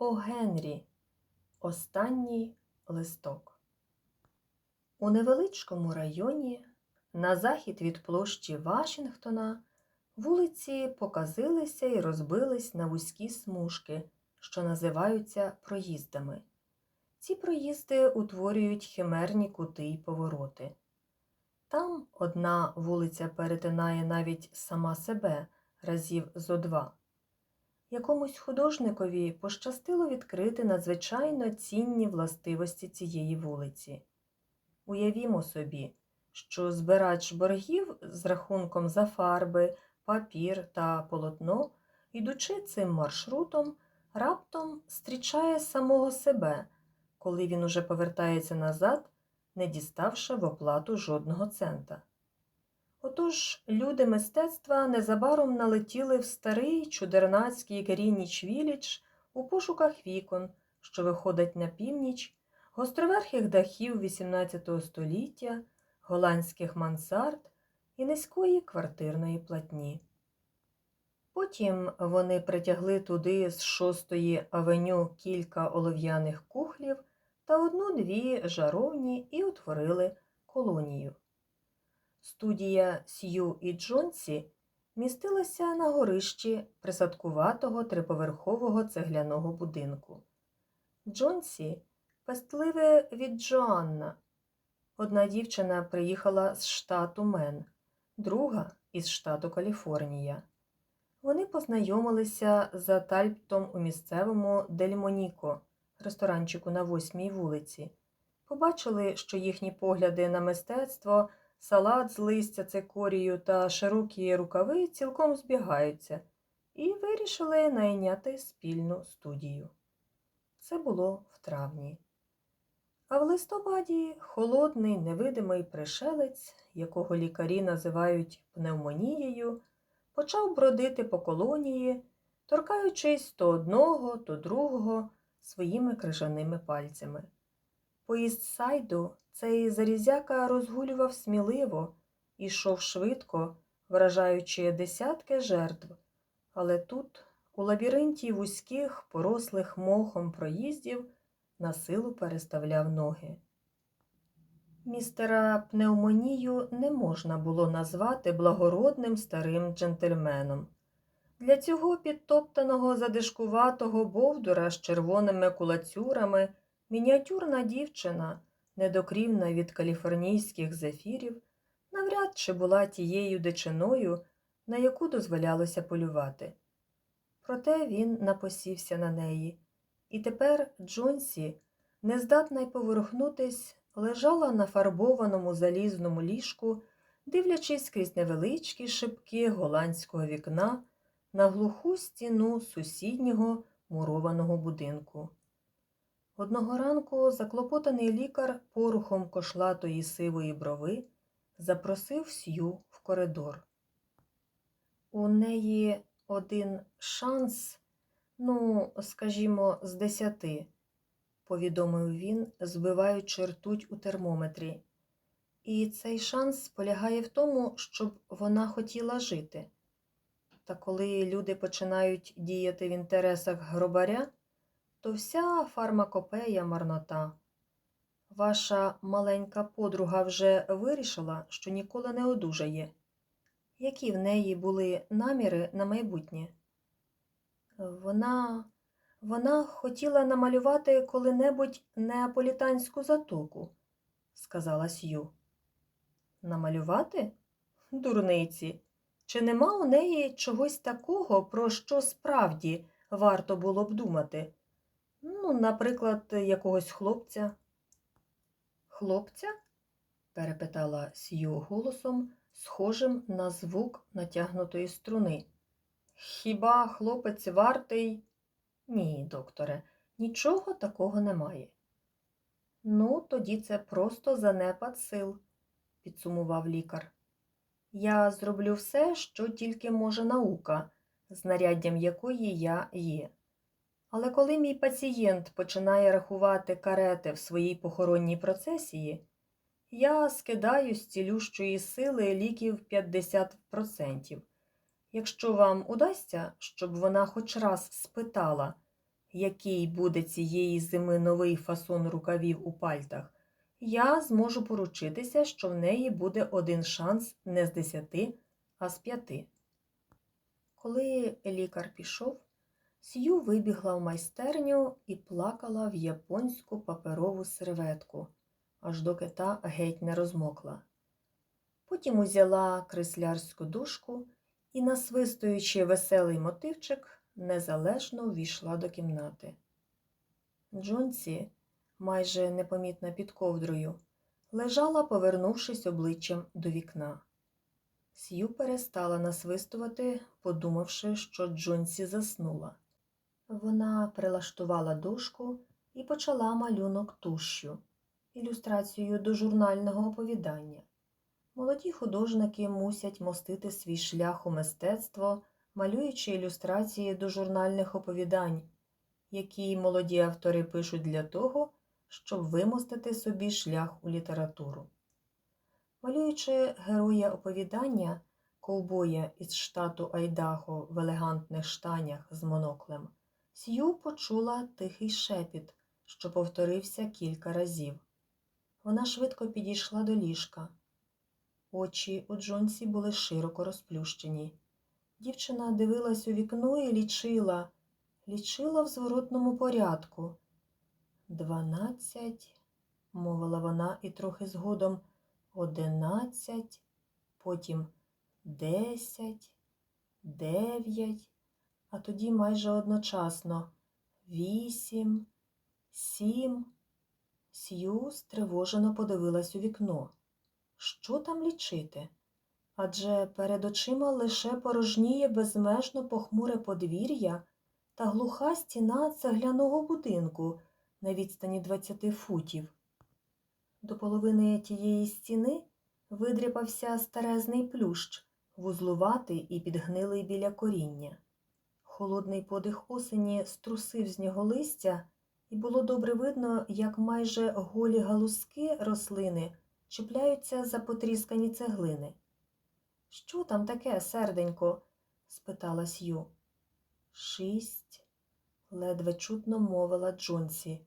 О Генрі. Останній листок. У невеличкому районі, на захід від площі Вашингтона, вулиці показилися і розбились на вузькі смужки, що називаються проїздами. Ці проїзди утворюють химерні кути й повороти. Там одна вулиця перетинає навіть сама себе разів зо два. Якомусь художникові пощастило відкрити надзвичайно цінні властивості цієї вулиці. Уявімо собі, що збирач боргів з рахунком за фарби, папір та полотно, ідучи цим маршрутом, раптом зустрічає самого себе, коли він уже повертається назад, не діставши в оплату жодного цента. Отож люди мистецтва незабаром налетіли в старий чудернацький Грініч Віліч у пошуках вікон, що виходить на північ, гостроверхих дахів XVIII століття, голландських мансард і низької квартирної платні. Потім вони притягли туди з шостої авеню кілька олов'яних кухлів та одну-дві жаровні і утворили колонію. Студія Сью і Джонсі містилася на горищі присадкуватого триповерхового цегляного будинку. Джонсі пестливе від Джоанна. Одна дівчина приїхала з штату Мен, друга із штату Каліфорнія. Вони познайомилися за тальптом у місцевому Дельмоніко, ресторанчику на восьмій вулиці. Побачили, що їхні погляди на мистецтво салат з листя цикорію та широкі рукави цілком збігаються, і вирішили найняти спільну студію. Це було в травні. А в листопаді холодний невидимий пришелець, якого лікарі називають пневмонією, почав бродити по колонії, торкаючись то одного, то другого своїми крижаними пальцями. По Істсайду цей зарізяка розгулював сміливо, ішов швидко, вражаючи десятки жертв, але тут, у лабіринті вузьких, порослих мохом проїздів, на силу переставляв ноги. Містера пневмонію не можна було назвати благородним старим джентльменом. Для цього підтоптаного задишкуватого бовдура з червоними кулацюрами мініатюрна дівчина, недокрівна від каліфорнійських зефірів, навряд чи була тією дичиною, на яку дозволялося полювати. Проте він напосівся на неї, і тепер Джонсі, нездатна й поворухнутись, лежала на фарбованому залізному ліжку, дивлячись крізь невеличкі шибки голландського вікна на глуху стіну сусіднього мурованого будинку. Одного ранку заклопотаний лікар порухом кошлатої сивої брови запросив Сью в коридор. У неї один шанс, ну, скажімо, з десяти, повідомив він, збиваючи ртуть у термометрі. І цей шанс полягає в тому, щоб вона хотіла жити. Та коли люди починають діяти в інтересах гробаря, то вся фармакопея марнота. Ваша маленька подруга вже вирішила, що ніколи не одужає. Які в неї були наміри на майбутнє? Вона вона хотіла намалювати коли-небудь неаполітанську затоку, сказала Сью. Намалювати? Дурниці. Чи нема у неї чогось такого, про що справді варто було б думати? Ну, наприклад, якогось хлопця. Хлопця? перепитала Сью голосом, схожим на звук натягнутої струни. Хіба хлопець вартий? Ні, докторе, нічого такого немає. Ну, тоді це просто занепад сил, підсумував лікар. Я зроблю все, що тільки може наука, знаряддям якої я є. Але коли мій пацієнт починає рахувати карети в своїй похоронній процесії, я скидаю з цілющої сили ліків 50%. Якщо вам удасться, щоб вона хоч раз спитала, який буде цієї зими новий фасон рукавів у пальтах, я зможу поручитися, що в неї буде один шанс не з десяти, а з п'яти. Коли лікар пішов, Сью вибігла в майстерню і плакала в японську паперову серветку, аж доки та геть не розмокла. Потім узяла креслярську дужку і, насвистуючи веселий мотивчик, незалежно ввійшла до кімнати. Джонсі, майже непомітна під ковдрою, лежала, повернувшись обличчям до вікна. Сью перестала насвистувати, подумавши, що Джонсі заснула. Вона прилаштувала дошку і почала малюнок тушшю, ілюстрацію до журнального оповідання. Молоді художники мусять мостити свій шлях у мистецтво, малюючи ілюстрації до журнальних оповідань, які молоді автори пишуть для того, щоб вимостити собі шлях у літературу. Малюючи героя оповідання, ковбоя із штату Айдахо в елегантних штанях з моноклем, Сью почула тихий шепіт, що повторився кілька разів. Вона швидко підійшла до ліжка. Очі у Джонсі були широко розплющені. Дівчина дивилась у вікно і лічила, лічила в зворотному порядку. Дванадцять, мовила вона і трохи згодом одинадцять, потім десять, дев'ять, а тоді майже одночасно вісім, сім. Сью стривожено подивилась у вікно. Що там лічити? Адже перед очима лише порожніє безмежно похмуре подвір'я та глуха стіна цегляного будинку на відстані двадцяти футів. До половини тієї стіни видряпався старезний плющ, вузлуватий і підгнилий біля коріння. Холодний подих осені струсив з нього листя, і було добре видно, як майже голі галузки рослини чіпляються за потріскані цеглини. Що там таке, серденько? спитала Сью. Шість, ледве чутно мовила Джонсі.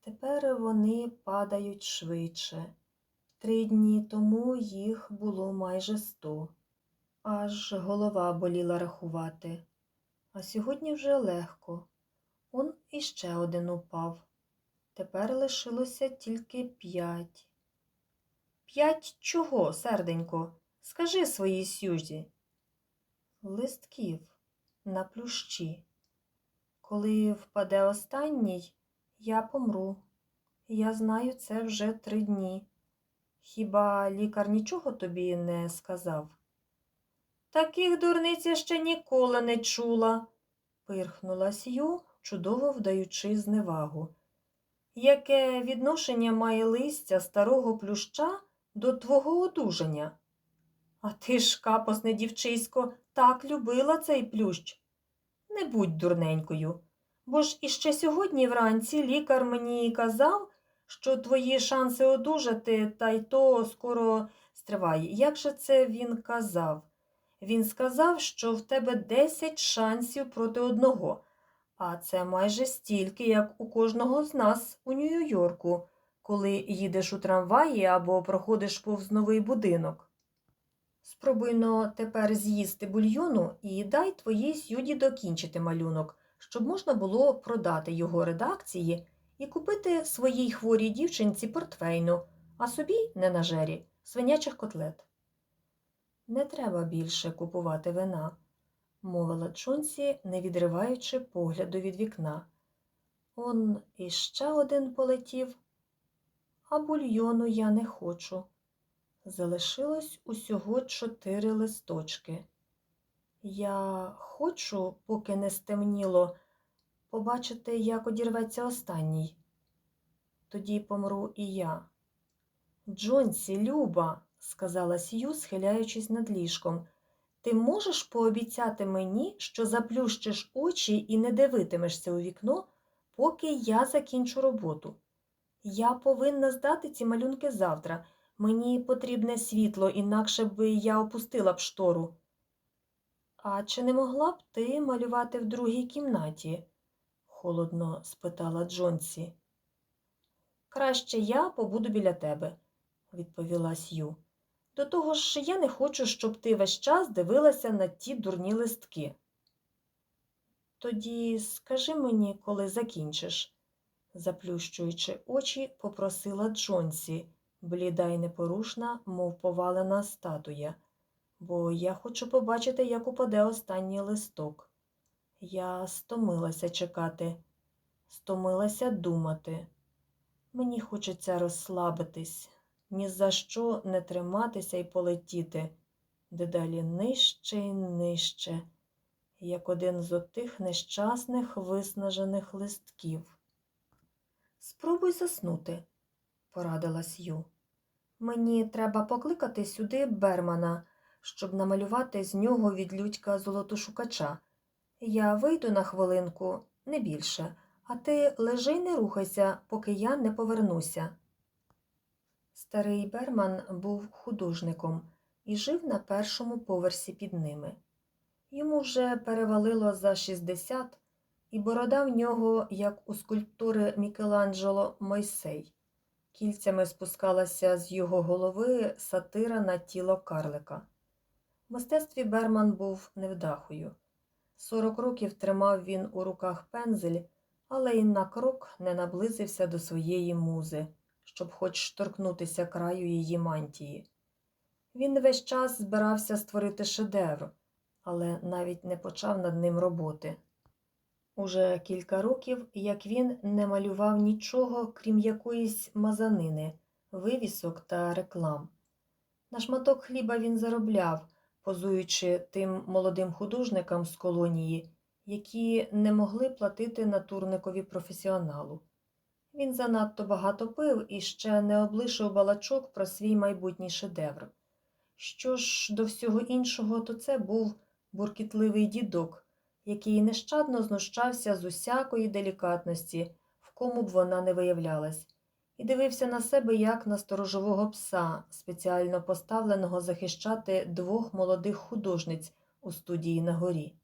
Тепер вони падають швидше. Три дні тому їх було майже сто. Аж голова боліла рахувати. А сьогодні вже легко. Он іще один упав. Тепер лишилося тільки п'ять. П'ять чого, серденько? Скажи своїй сюзі. Листків на плющі. Коли впаде останній, я помру. Я знаю це вже три дні. Хіба лікар нічого тобі не сказав? Таких дурниць я ще ніколи не чула, пирхнула Сью, чудово вдаючи зневагу. Яке відношення має листя старого плюща до твого одужання? А ти ж, капосне дівчисько, так любила цей плющ. Не будь дурненькою, бо ж іще сьогодні вранці лікар мені казав, що твої шанси одужати, та й то скоро стривай. Як же це він казав? Він сказав, що в тебе десять шансів проти одного, а це майже стільки, як у кожного з нас у Нью-Йорку, коли їдеш у трамваї або проходиш повз новий будинок. Спробуйно тепер з'їсти бульйону і дай твоїй сюді докінчити малюнок, щоб можна було продати його редакції і купити своїй хворій дівчинці портвейну, а собі, не на жері, свинячих котлет. Не треба більше купувати вина, мовила Джонсі, не відриваючи погляду від вікна. Он іще один полетів, а бульйону я не хочу. Залишилось усього чотири листочки. Я хочу, поки не стемніло, побачити, як одірветься останній. Тоді помру і я. Джонсі, Люба, сказала Сью, схиляючись над ліжком, ти можеш пообіцяти мені, що заплющиш очі і не дивитимешся у вікно, поки я закінчу роботу. Я повинна здати ці малюнки завтра. Мені потрібне світло, інакше б я опустила б штору. А чи не могла б ти малювати в другій кімнаті? холодно спитала Джонсі. Краще я побуду біля тебе, відповіла Сью. До того ж, я не хочу, щоб ти весь час дивилася на ті дурні листки. Тоді скажи мені, коли закінчиш, заплющуючи очі, попросила Джонсі, бліда й непорушна, мов повалена статуя, бо я хочу побачити, як упаде останній листок. Я стомилася чекати, стомилася думати. Мені хочеться розслабитись, ні за що не триматися і полетіти, дедалі нижче і нижче, як один з отих нещасних виснажених листків. Спробуй заснути, порадила Сью. Мені треба покликати сюди Бермана, щоб намалювати з нього від людька золотошукача. Я вийду на хвилинку, не більше, а ти лежи й не рухайся, поки я не повернуся. Старий Берман був художником і жив на першому поверсі під ними. Йому вже перевалило за 60, і борода в нього, як у скульптури Мікеланджело Мойсей. Кільцями спускалася з його голови сатира на тіло карлика. В мистецтві Берман був невдахою. Сорок років тримав він у руках пензель, але й на крок не наблизився до своєї музи, щоб хоч торкнутися краю її мантії. Він весь час збирався створити шедевр, але навіть не почав над ним роботи. Уже кілька років, як він не малював нічого, крім якоїсь мазанини, вивісок та реклам. На шматок хліба він заробляв, позуючи тим молодим художникам з колонії, які не могли платити натурникові професіоналу. Він занадто багато пив і ще не облишив балачок про свій майбутній шедевр. Що ж до всього іншого, то це був буркітливий дідок, який нещадно знущався з усякої делікатності, в кому б вона не виявлялась, і дивився на себе як на сторожового пса, спеціально поставленого захищати двох молодих художниць у студії на горі.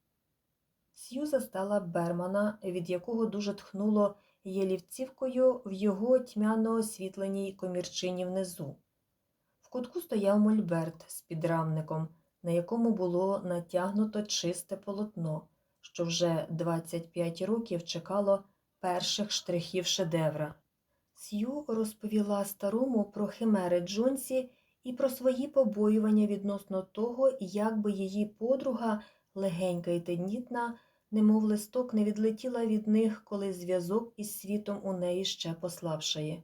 Сью застала Бермана, від якого дуже тхнуло єлівцівкою в його тьмяно освітленій комірчині внизу. В кутку стояв мольберт з підрамником, на якому було натягнуто чисте полотно, що вже 25 років чекало перших штрихів шедевра. Сью розповіла старому про химери Джонсі і про свої побоювання відносно того, як би її подруга, легенька і тендітна, немов листок не відлетіла від них, коли зв'язок із світом у неї ще послабшає.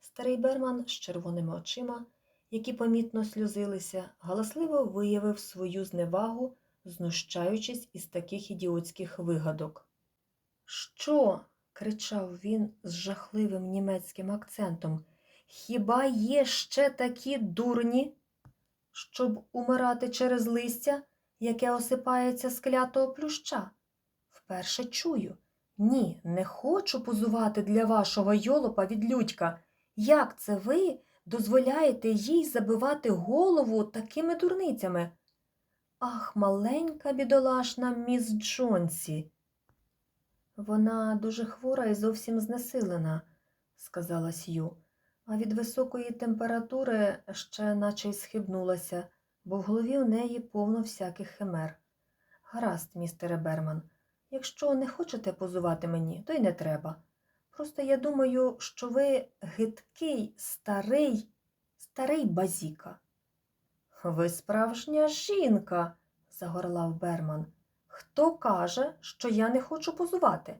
Старий Берман з червоними очима, які помітно сльозилися, галасливо виявив свою зневагу, знущаючись із таких ідіотських вигадок. Що? кричав він з жахливим німецьким акцентом. Хіба є ще такі дурні, щоб умирати через листя, яке осипається з клятого плюща? Вперше чую. Ні, не хочу позувати для вашого йолопа від людька. Як це ви дозволяєте їй забивати голову такими дурницями? Ах, маленька бідолашна міс Джонсі. Вона дуже хвора і зовсім знесилена, сказала Сью, а від високої температури ще наче й схибнулася, бо в голові у неї повно всяких химер. Гаразд, містере Берман, якщо не хочете позувати мені, то й не треба. Просто я думаю, що ви гидкий, старий, старий базіка. Ви справжня жінка, загорлав Берман. Хто каже, що я не хочу позувати?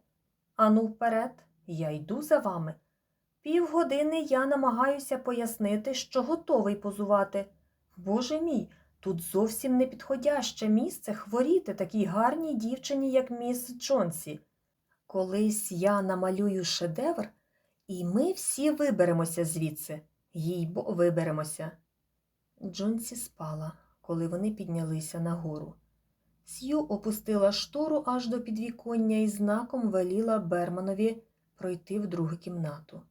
Ану, вперед, я йду за вами. Півгодини я намагаюся пояснити, що готовий позувати. Боже мій, тут зовсім не підходяще місце хворіти такій гарній дівчині, як міс Джонсі. Колись я намалюю шедевр, і ми всі виберемося звідси, їй бо виберемося. Джонсі спала, коли вони піднялися нагору. Сью опустила штору аж до підвіконня і знаком веліла Берманові пройти в другу кімнату.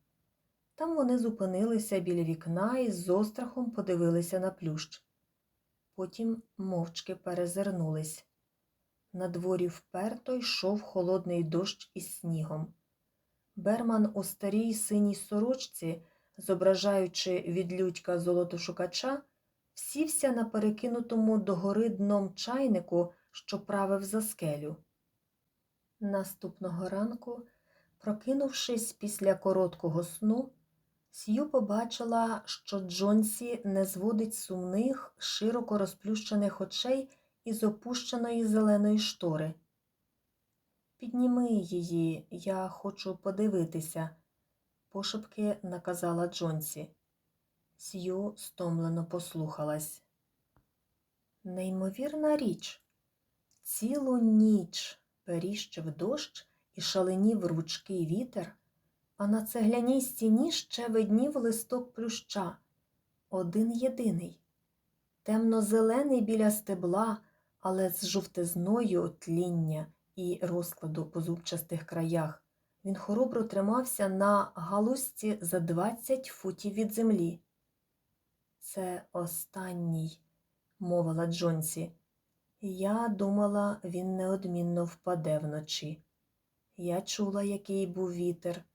Там вони зупинилися біля вікна і з острахом подивилися на плющ. Потім мовчки перезирнулись. На дворі вперто йшов холодний дощ із снігом. Берман у старій синій сорочці, зображаючи від людька золотошукача, сівся на перекинутому догори дном чайнику, що правив за скелю. Наступного ранку, прокинувшись після короткого сну, Сью побачила, що Джонсі не зводить сумних, широко розплющених очей із опущеної зеленої штори. Підніми її, я хочу подивитися, пошепки наказала Джонсі. Сью стомлено послухалась. Неймовірна річ. Цілу ніч періщив дощ і шаленів рвучкий вітер, а на цегляній стіні ще виднів листок плюща, один єдиний, темно-зелений біля стебла, але з жовтизною тління і розкладу по зубчастих краях. Він хоробро тримався на галузці за двадцять футів від землі. Це останній, мовила Джонсі. Я думала, він неодмінно впаде вночі. Я чула, який був вітер.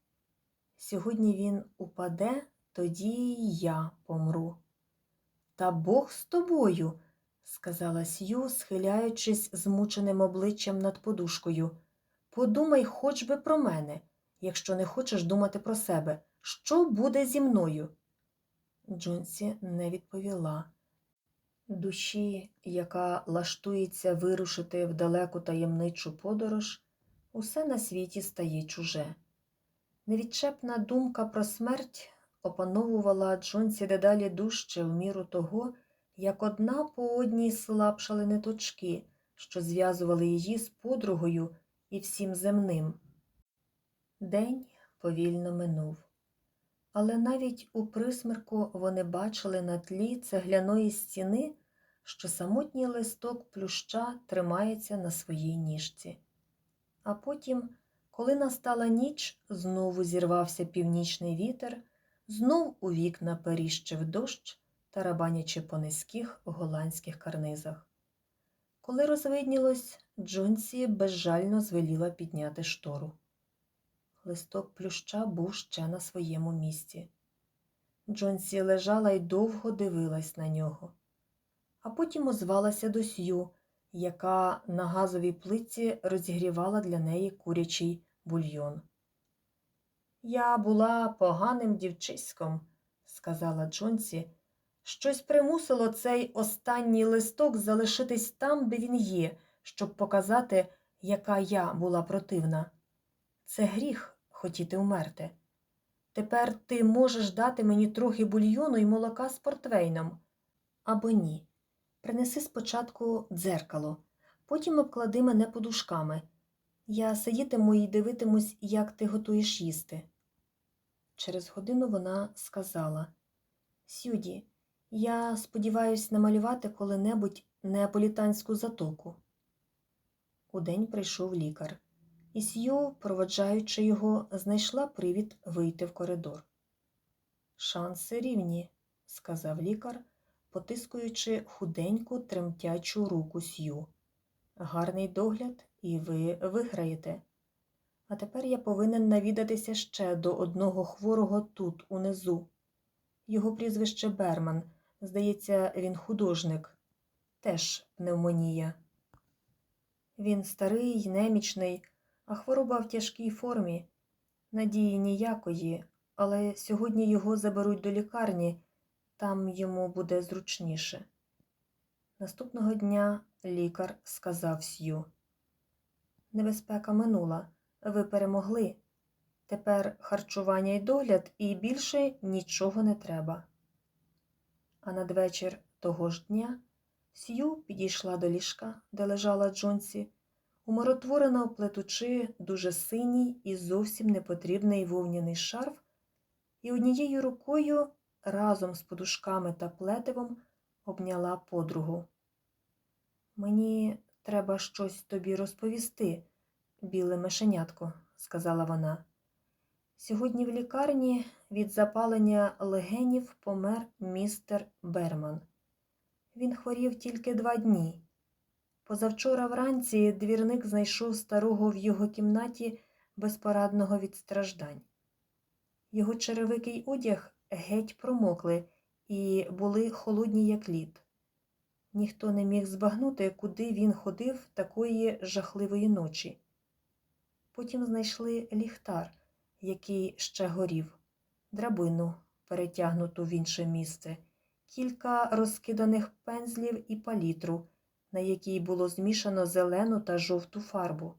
Сьогодні він упаде, тоді й я помру. Та Бог з тобою, сказала Сью, схиляючись змученим обличчям над подушкою. Подумай хоч би про мене, якщо не хочеш думати про себе. Що буде зі мною? Джонсі не відповіла. Душі, яка лаштується вирушити в далеку таємничу подорож, усе на світі стає чуже. Невідчепна думка про смерть опановувала Джонсі дедалі дужче в міру того, як одна по одній слабшали ниточки, що зв'язували її з подругою і всім земним. День повільно минув. Але навіть у присмерку вони бачили на тлі цегляної стіни, що самотній листок плюща тримається на своїй ніжці. А потім, коли настала ніч, знову зірвався північний вітер, знов у вікна періщив дощ, тарабанячи по низьких голландських карнизах. Коли розвиднілось, Джонсі безжально звеліла підняти штору. Листок плюща був ще на своєму місці. Джонсі лежала й довго дивилась на нього, а потім озвалася до Сью, яка на газовій плитці розігрівала для неї курячий бульйон. Я була поганим дівчиськом, сказала Джонсі. Щось примусило цей останній листок залишитись там, де він є, щоб показати, яка я була противна. Це гріх хотіти умерти. Тепер ти можеш дати мені трохи бульйону і молока з портвейном. Або ні. Принеси спочатку дзеркало, потім обклади мене подушками. Я сидітиму і дивитимусь, як ти готуєш їсти. Через годину вона сказала Сюді, я сподіваюсь намалювати коли-небудь неаполітанську затоку. Удень прийшов лікар, і Сью, проводжаючи його, знайшла привід вийти в коридор. Шанси рівні, сказав лікар, потискуючи худеньку тремтячу руку Сью. Гарний догляд, і ви виграєте. А тепер я повинен навідатися ще до одного хворого тут, унизу. Його прізвище Берман. Здається, він художник, теж пневмонія. Він старий, немічний, а хвороба в тяжкій формі. Надії ніякої, але сьогодні його заберуть до лікарні, там йому буде зручніше. Наступного дня лікар сказав Сью. Небезпека минула, ви перемогли. Тепер харчування і догляд, і більше нічого не треба. А надвечір того ж дня Сью підійшла до ліжка, де лежала Джонсі, умиротворено плетучи дуже синій і зовсім непотрібний вовняний шарф, і однією рукою разом з подушками та плетивом обняла подругу. Мені треба щось тобі розповісти, біле мишенятко, сказала вона. Сьогодні в лікарні від запалення легенів помер містер Берман. Він хворів тільки два дні. Позавчора вранці двірник знайшов старого в його кімнаті безпорадного від страждань. Його черевикий одяг геть промокли і були холодні, як лід. Ніхто не міг збагнути, куди він ходив такої жахливої ночі. Потім знайшли ліхтар, який ще горів, драбину, перетягнуту в інше місце, кілька розкиданих пензлів і палітру, на якій було змішано зелену та жовту фарбу.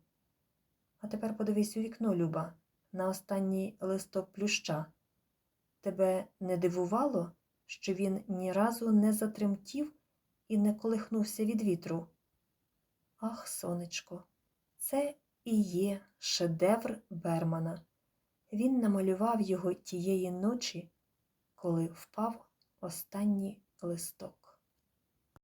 А тепер подивись у вікно, Люба, на останній листок плюща. Тебе не дивувало, що він ні разу не затремтів і не колихнувся від вітру? Ах, сонечко, це і є шедевр Бермана. Він намалював його тієї ночі, коли впав останній листок.